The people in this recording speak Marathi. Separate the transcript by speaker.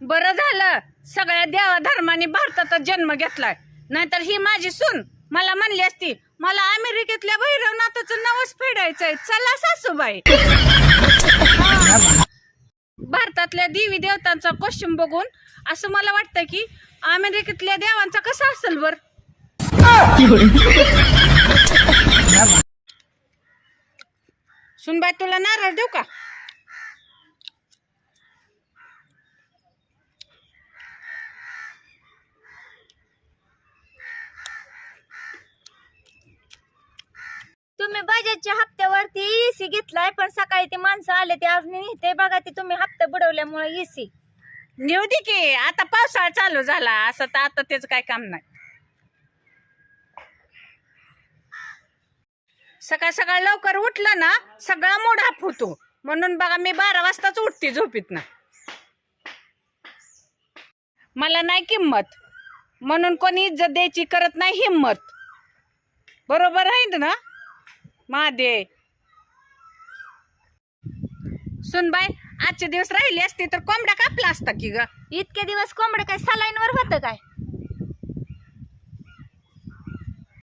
Speaker 1: बरं झालं. सगळ्या देवा धर्माने भारतातच जन्म घेतलाय. नाहीतर ही माझी सून मला म्हणली असती मला अमेरिकेतल्या भैरवनाथाचं नवस फेडायचंय. चला सासूबाई. भारतातल्या देवी देवतांचा कॉस्ट्युम बघून असं मला वाटतं की अमेरिकेतल्या देवांचा कसा असेल बर? सुनबाई तुला नारळ देऊ का?
Speaker 2: तुम्ही बजाजच्या हप्त्यावरती एसी घेतलाय पण सकाळी ते माणसं आले ते आज नेते. बघा ते तुम्ही हप्ता बुडवल्यामुळे एसी
Speaker 1: नेऊ दे की आता पावसाळा चालू झाला असं तर आता त्याचं काय काम नाही. सकाळ सकाळ लवकर उठलं ना सगळा मूड हाफ होतो. म्हणून बघा मी बारा वाजताच उठते झोपीत ना मला नाही किंमत. म्हणून कोणी इज्जत द्यायची करत नाही हिंमत. बरोबर आहे ना? महादे सुनबाई आजचे दिवस राहिले असते तर कोंबडा कापला असता की ग?
Speaker 2: इतके दिवस कोंबडं काय सलाईनवर होतं काय?